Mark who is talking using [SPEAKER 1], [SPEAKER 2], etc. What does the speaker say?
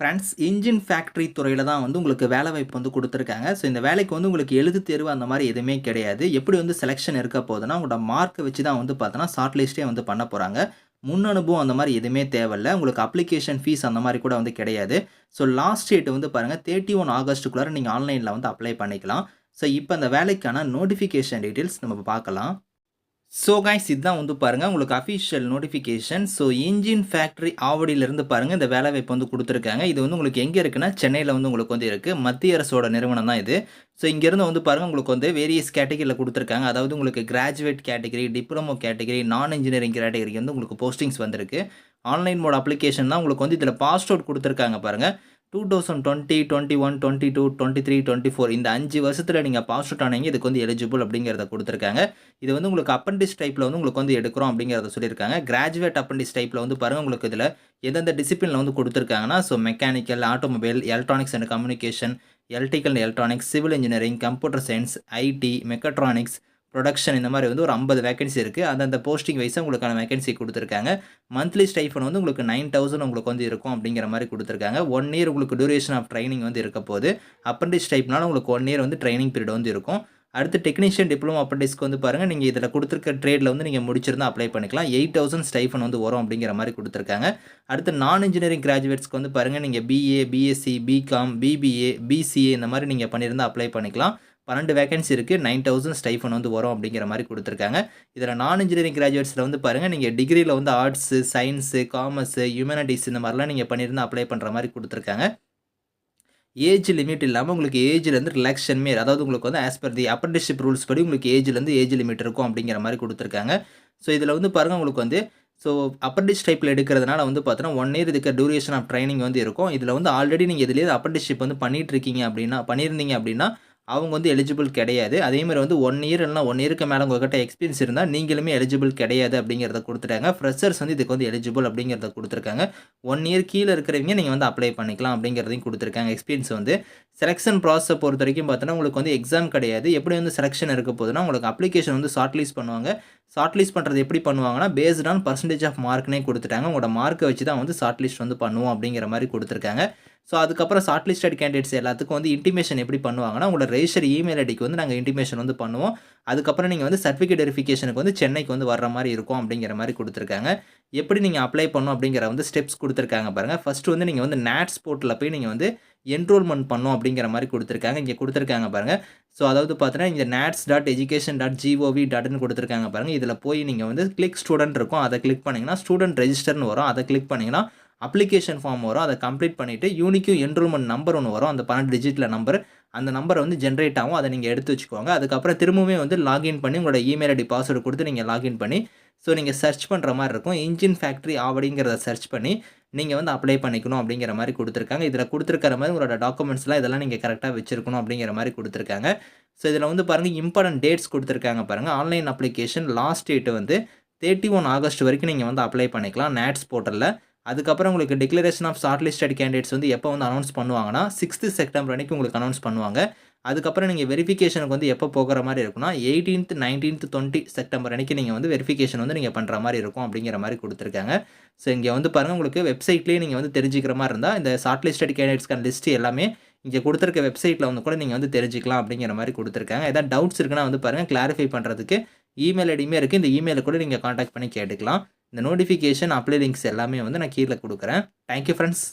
[SPEAKER 1] Friends engine factory துறையில் தான் வந்து உங்களுக்கு வேலை வாய்ப்பு வந்து கொடுத்துருக்காங்க. ஸோ இந்த வேலைக்கு வந்து உங்களுக்கு எழுது தேர்வு அந்த மாதிரி எதுவுமே கிடையாது. எப்படி வந்து செலெக்ஷன் இருக்க போகுதுன்னா உங்களோட மார்க்கை வச்சு தான் வந்து பார்த்தோன்னா ஷார்ட் லிஸ்ட்டே வந்து பண்ண போகிறாங்க முன் அனுபவம் அந்த மாதிரி எதுவுமே தேவையில்ல. உங்களுக்கு அப்ளிகேஷன் ஃபீஸ் அந்த மாதிரி கூட வந்து கிடையாது. ஸோ லாஸ்ட் டேட் வந்து பாருங்கள் தேர்ட்டி ஒன் ஆகஸ்ட்டுக்குள்ளார நீங்கள் ஆன்லைனில் வந்து அப்ளை பண்ணிக்கலாம். ஸோ இப்போ அந்த வேலைக்கான நோட்டிஃபிகேஷன் டீட்டெயில்ஸ் நம்ம பார்க்கலாம். ஸோ கைஸ் இதுதான் வந்து பாருங்கள் உங்களுக்கு official notification so engine factory ஆவடியிலேருந்து பாருங்கள் இந்த வேலை வாய்ப்பு வந்து கொடுத்துருக்காங்க. இது வந்து உங்களுக்கு எங்கே இருக்குன்னா சென்னையில் வந்து உங்களுக்கு வந்து இருக்குது மத்திய அரசோட நிறுவனம் தான் இது. ஸோ இங்கேருந்து வந்து பாருங்கள் உங்களுக்கு வந்து வேரியஸ் கேட்டகரியில் கொடுத்துருக்காங்க. அதாவது உங்களுக்கு கிராஜுவேட் கேட்டகரி டிப்ளமோ கேட்டகரி நான் இன்ஜினியரிங் கேட்டகரிக்கு வந்து உங்களுக்கு போஸ்டிங்ஸ் வந்திருக்கு. ஆன்லைன் மோட் அப்ளிகேஷன் தான் உங்களுக்கு வந்து இதில் பாஸ்ட் அவுட் கொடுத்துருக்காங்க பாருங்கள் two thousand twenty twenty one twenty two twenty three twenty four இந்த அஞ்சு வருஷத்தில் நீங்கள் பாஸ் அவுட் ஆனீங்க இதுக்கு வந்து எலிஜிபிள் அப்படிங்கிறத கொடுத்துருக்காங்க. இது வந்து உங்களுக்கு அப்பண்டிஸ் டைப்பில் வந்து உங்களுக்கு வந்து எடுக்கிறோம் அப்படிங்கிறத சொல்லியிருக்காங்க. கிராஜுவேட் அப்பண்டிஸ் டைப்பில் வந்து பாருங்கள் உங்களுக்கு இதில் எந்தெந்த டிசிப்ளினில் வந்து கொடுத்துருக்காங்கன்னா so mechanical automobile electronics and communication electrical electronics civil engineering computer science IT mechatronics production இந்த மாதிரி வந்து ஒரு ஐம்பது வேகன்சி இருக்குது அந்தந்த போஸ்டிங் வைஸாக உங்களுக்கான வேகன்சி கொடுத்துருக்காங்க. மந்த்லி ஸ்டைஃபன் வந்து உங்களுக்கு நைன் தௌசண்ட் உங்களுக்கு வந்து இருக்கும் அப்படிங்கிற மாதிரி கொடுத்துருக்காங்க. ஒன் இயர் உங்களுக்கு டியூரேஷன் ஆஃப் ட்ரைனிங் வந்து இருக்க போது அப்ரண்டிஸ் டைப்னால உங்களுக்கு ஒன் இயர் வந்து ட்ரைனிங் பீரியட் வந்து இருக்கும். அடுத்து டெக்னீஷியன் டிப்ளமோ அப்ரண்டிஸ்க்கு வந்து பாருங்கள் நீங்கள் இதில் கொடுத்துருக்க ட்ரேடில் வந்து நீங்கள் முடிச்சிருந்தால் அப்ளை பண்ணிக்கலாம். எயிட் தௌசண்ட் ஸ்டைஃபன் வந்து வரும் அப்படிங்கிற மாதிரி கொடுத்துருக்காங்க. அடுத்து நான் இன்ஜினியரிங் கிராஜுவேட்ஸ்க்கு வந்து பாருங்கள் நீங்கள் BA BSc BCom BBA BCA இந்த மாதிரி நீங்கள் பண்ணியிருந்தால் அப்ளை பண்ணிக்கலாம். பன்னெண்டு வேகன்சி இருக்குது நைன் தௌசண்ட் ஸ்டைஃபன் வந்து வரும் அப்படிங்கிற மாதிரி கொடுத்துருக்காங்க. இதில் நான் இன்ஜினியரிங் கிராஜுவேட்ஸில் வந்து பாருங்கள் நீங்கள் டிகிரியில் வந்து ஆர்ட்ஸு சயின்ஸு காமர்ஸு ஹியூமனிட்டிஸ் இந்த மாதிரிலாம் நீங்கள் பண்ணியிருந்தால் அப்ளை பண்ணுற மாதிரி கொடுத்துருக்காங்க. ஏஜ் லிமிட் இல்லாமல் உங்களுக்கு ஏஜ்லேருந்து ரிலாக்ஷன் அதாவது உங்களுக்கு வந்து as per the apprenticeship rules படி உங்களுக்கு ஏஜ்லேருந்து ஏஜ் லிமிட் இருக்கும் அப்படிங்கிற மாதிரி கொடுத்துருக்காங்க. ஸோ இதில் வந்து பாருங்கள் உங்களுக்கு வந்து ஸோ அப்ரண்டிஸ் டைப்பில் எடுக்கிறதுனால வந்து பார்த்தோன்னா ஒன் இயர் இதுக்கு டியூரேஷன் ஆஃப் ட்ரைனிங் வந்து இருக்கும். இதில் வந்து ஆல்ரெடி நீங்கள் இதுலேயே அப்ரண்டிஷிப் வந்து பண்ணிகிட்ருக்கீங்க இருக்கீங்க அப்படின்னா பண்ணியிருந்தீங்க அப்படின்னா அவங்க வந்து எலிஜிபிள் கிடையாது. அதேமாதிரி வந்து ஒன் இயர் இல்லைனா ஒன் இயருக்கு மேலே உங்கள்கிட்ட எக்ஸ்பீரியன்ஸ் இருந்தால் நீங்களுமே எலிஜிபிள் கிடையாது அப்படிங்கிறத கொடுத்துட்டாங்க. ஃப்ரெஷர்ஸ் வந்து இதுக்கு வந்து எலிஜிபிள் அப்படிங்கிறத கொடுத்துருக்காங்க. ஒன் இயர் கீழே இருக்கிறவங்க நீங்கள் வந்து அப்ளை பண்ணிக்கலாம் அப்படிங்கிறதையும் கொடுத்துருக்காங்க. எக்ஸ்பீரியன்ஸ் வந்து செலெக்ஷன் ப்ராசஸை பொறுத்த வரைக்கும் பார்த்தோன்னா உங்களுக்கு வந்து எக்ஸாம் கிடையாது. எப்படி வந்து செலெக்ஷன் இருக்க போதுன்னா உங்களுக்கு அப்ளிகேஷன் வந்து ஷார்ட் லிஸ்ட் பண்ணுவாங்க. ஷார்ட் லிஸ்ட் பண்ணுறது எப்படி பண்ணுவாங்கன்னா பேஸ்ட் ஆன் பர்சன்டேஜ் ஆஃப் மார்க்னே கொடுத்துட்டாங்க. உங்களோட மார்க்கை வச்சு தான் வந்து ஷார்ட் லிஸ்ட் வந்து பண்ணுவோம் அப்படிங்கிற மாதிரி கொடுத்துருக்காங்க. ஸோ அதுக்கப்புறம் ஷார்ட் லிஸ்டட் கேண்டிடேட்ஸ் எல்லாத்துக்கும் வந்து இன்டிமேஷன் எப்படி பண்ணுவாங்கன்னா உங்களோட ரெஜிஸ்டர் இமெயில் ஐடிக்கு வந்து நாங்கள் இன்டிமேஷன் வந்து பண்ணுவோம். அதுக்கப்புறம் நீங்கள் வந்து சர்டிஃபிகேட் வெரிஃபிகேஷனுக்கு வந்து சென்னைக்கு வந்து வர்ற மாதிரி இருக்கும் அப்படிங்கிற மாதிரி கொடுத்துருக்காங்க. எப்படி நீங்கள் அப்ளை பண்ணும் அப்படிங்கிற வந்து ஸ்டெப்ஸ் கொடுத்துருக்காங்க பாருங்கள் ஃபஸ்ட்டு வந்து நீங்கள் வந்து நேட்ஸ் போர்ட்டில் போய் நீங்கள் வந்து என்ரோல்மெண்ட் பண்ணும் அப்படிங்கிற மாதிரி கொடுத்துருக்காங்க. இங்கே கொடுத்துருக்காங்க பாருங்கள் ஸோ அதாவது பார்த்தீங்கன்னா இந்த NATS dot education dot GOV டாட்னு கொடுத்துருக்காங்க பாருங்கள் இதில் போய் நீங்கள் வந்து கிளிக் ஸ்டூடெண்ட் இருக்கும். அதை கிளிக் பண்ணிங்கன்னா ஸ்டூடெண்ட் ரெஜிஸ்டர்னு வரும். அதை கிளிக் பண்ணிங்கன்னா அப்ளிகேஷன் ஃபார்ம் வரும் அதை கம்ப்ளீட் பண்ணிவிட்டு யூனிக்கும் என்ரோல்மெண்ட் நம்பர் ஒன்று வரும். அந்த பன்னெண்டு டிஜிட்டில் நம்பர். அந்த நம்பரை வந்து ஜென்ரேட் ஆகும். அதை நீங்கள் எடுத்து வச்சுக்கோங்க. அதுக்கப்புறம் திரும்பவுமே வந்து லாகின் பண்ணி உங்களோட இமெயில் ஐடி பாஸ்வேர்டு கொடுத்து நீங்கள் லாகின் பண்ணி ஸோ நீங்கள் சர்ச் பண்ணுற மாதிரி இருக்கும். இன்ஜின் ஃபேக்ட்ரி ஆவடிங்கிறத சர்ச் பண்ணி நீங்கள் வந்து அப்ளை பண்ணிக்கணும் அப்படிங்கிற மாதிரி கொடுத்துருக்காங்க. இதில் கொடுத்துருக்கிற மாதிரி உங்களோட டாக்குமெண்ட்ஸ்லாம் இதெல்லாம் நீங்கள் கரெக்டாக வச்சுருக்கணும் அப்படிங்கிற மாதிரி கொடுத்துருக்காங்க. ஸோ இதில் வந்து பாருங்கள் இம்பார்ட்டன்ட் டேட்ஸ் கொடுத்துருக்காங்க பாருங்கள் ஆன்லைன் அப்ளிகேஷன் லாஸ்ட் டேட்டு வந்து தேர்ட்டி ஒன் ஆகஸ்ட் வரைக்கும் நீங்கள் வந்து அப்ளை பண்ணிக்கலாம். நேட்ஸ் போர்ட்டலில் அதுக்கப்புறம் உங்களுக்கு declaration of short listed candidates வந்து எப்போ வந்து அனௌன்ஸ் பண்ணுவாங்கன்னா சிக்ஸ்த்து செப்டம்பர் அன்றைக்கி உங்களுக்கு அனௌன்ஸ் பண்ணுவாங்க. அதுக்கப்புறம் நீங்கள் வெரிஃபிகேஷனுக்கு வந்து எப்போ போகிற மாதிரி இருக்குன்னா எயிட்டீன்த் நைன்டீன்த் டுவெண்ட்டி செப்டம்பர் அன்றைக்கி நீங்கள் வந்து வெரிஃபிகேஷன் வந்து நீங்கள் பண்ணுற மாதிரி இருக்கும் அப்படிங்கிற மாதிரி கொடுத்துருக்காங்க. ஸோ இங்கே வந்து பாருங்கள் உங்களுக்கு வெப்சைட்லேயே நீங்கள் வந்து தெரிஞ்சிக்கிற மாதிரி இருந்தால் இந்த ஷார்ட் லிஸ்டட் கேண்டிடேட்ஸ்க்கான லிஸ்ட் எல்லாமே இங்கே கொடுத்துருக்க வெப்சைட்டில் வந்து கூட நீங்கள் வந்து தெரிஞ்சிக்கலாம் அப்படிங்கிற மாதிரி கொடுத்துருக்காங்க. ஏதாவது டவுட்ஸ் இருக்குன்னா வந்து பாருங்கள் கிளாரிஃபை பண்ணுறதுக்கு இமெயில் ஐடியுமே இருக்குது இந்த இமெயிலை கூட நீங்கள் காண்டாக்ட் பண்ணி கேட்டுக்கலாம். இந்த நோட்டிஃபிகேஷன் அப்ளை லிங்க்ஸ் எல்லாமே வந்து நான் கீழே கொடுக்குறேன். Thank you friends